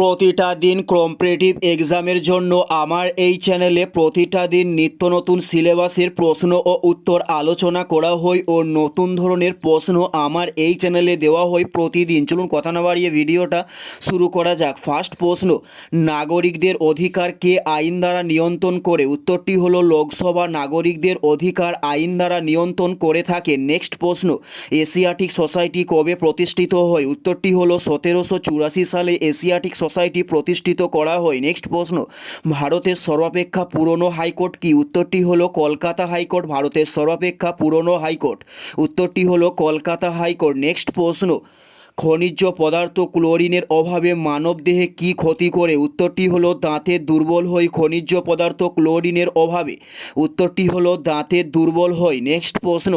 প্রতিটা দিন কম্পিটিটিভ এক্সামের জন্য আমার এই চ্যানেলে প্রতিটা দিন নিত্য নতুন সিলেবাসের প্রশ্ন ও উত্তর আলোচনা করা হয় ও নতুন ধরনের প্রশ্ন আমার এই চ্যানেলে দেওয়া হয় প্রতিদিন। চলুন কথা না বাড়িয়ে ভিডিওটা শুরু করা যাক। ফার্স্ট প্রশ্ন, নাগরিকদের অধিকার কে আইন দ্বারা নিয়ন্ত্রণ করে? উত্তরটি হলো, লোকসভা নাগরিকদের অধিকার আইন দ্বারা নিয়ন্ত্রণ করে থাকে। নেক্সট প্রশ্ন এশিয়াটিক সোসাইটি কবে প্রতিষ্ঠিত হয়? উত্তরটি হলো, সতেরোশো চুরাশি সালে এশিয়াটিক প্রতিষ্ঠিত করা হয়। নেক্সট প্রশ্ন, ভারতের সর্বাপেক্ষা পুরনো হাইকোর্ট কি? উত্তরটি হলো কলকাতা হাইকোর্ট, ভারতের সর্বাপেক্ষা পুরনো হাইকোর্ট। উত্তরটি হলো কলকাতা হাইকোর্ট। নেক্সট প্রশ্ন, খনিজ পদার্থ ক্লোরিনের অভাবে মানবদেহে কি ক্ষতি করে? উত্তরটি হলো দাঁতের দুর্বল হয় খনিজ পদার্থ ক্লোরিনের অভাবে। উত্তরটি হলো দাঁতের দুর্বল হয়। নেক্সট প্রশ্ন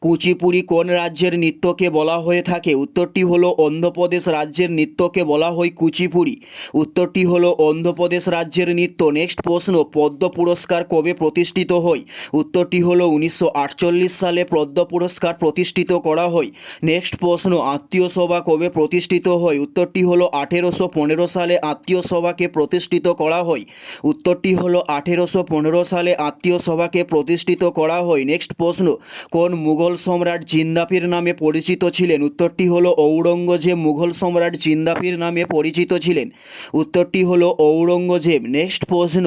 কুচিপুড়ি কোন রাজ্যের নৃত্যকে বলা হয়ে থাকে? উত্তরটি হলো অন্ধ্রপ্রদেশ রাজ্যের নৃত্যকে বলা হয় কুচিপুড়ি। উত্তরটি হলো অন্ধ্রপ্রদেশ রাজ্যের নৃত্য। নেক্সট প্রশ্ন, পদ্ম পুরস্কার কবে প্রতিষ্ঠিত হয়? উত্তরটি হলো উনিশশো আটচল্লিশ সালে পদ্ম পুরস্কার প্রতিষ্ঠিত করা হয়। নেক্সট প্রশ্ন, আত্মীয় সভা কবে প্রতিষ্ঠিত হয়? উত্তরটি হলো আঠেরোশো পনেরো সালে আত্মীয় সভাকে প্রতিষ্ঠিত করা হয়। উত্তরটি হলো আঠেরোশো পনেরো সালে আত্মীয় সভাকে প্রতিষ্ঠিত করা হয়। নেক্সট প্রশ্ন, কোন মুঘল সম্রাট জিন্দাপির নামে পরিচিত ছিলেন। উত্তরটি হলো ঔরঙ্গজেব। মুঘল সম্রাট জিন্দাপির নামে পরিচিত ছিলেন। উত্তরটি হলো ঔরঙ্গজেব। নেক্সট প্রশ্ন,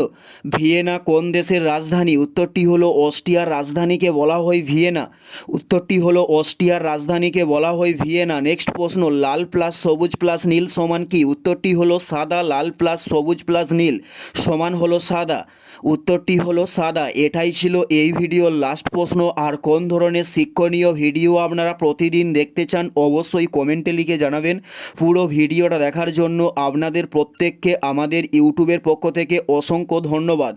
ভিয়েনা কোন দেশের রাজধানী? উত্তরটি হলো অস্ট্রিয়ার রাজধানীকে বলা হয় ভিয়েনা। উত্তরটি হলো অস্ট্রিয়ার রাজধানীকে বলা হয় ভিয়েনা। নেক্সট প্রশ্ন, লাল প্লাস সবুজ প্লাস নীল সমান কি? উত্তরটি হলো সাদা। লাল প্লাস সবুজ প্লাস নীল সমান হলো সাদা। উত্তরটি হলো সাদা। এটাই ছিল এই ভিডিওর লাস্ট প্রশ্ন। আর কোন ধরনের শিক্ষণীয় ভিডিও আপনারা প্রতিদিন দেখতে চান, অবশ্যই কমেন্টে লিখে জানাবেন। পুরো ভিডিওটা দেখার জন্য আপনাদের প্রত্যেককে আমাদের ইউটিউবের পক্ষ থেকে অসংখ্য ধন্যবাদ।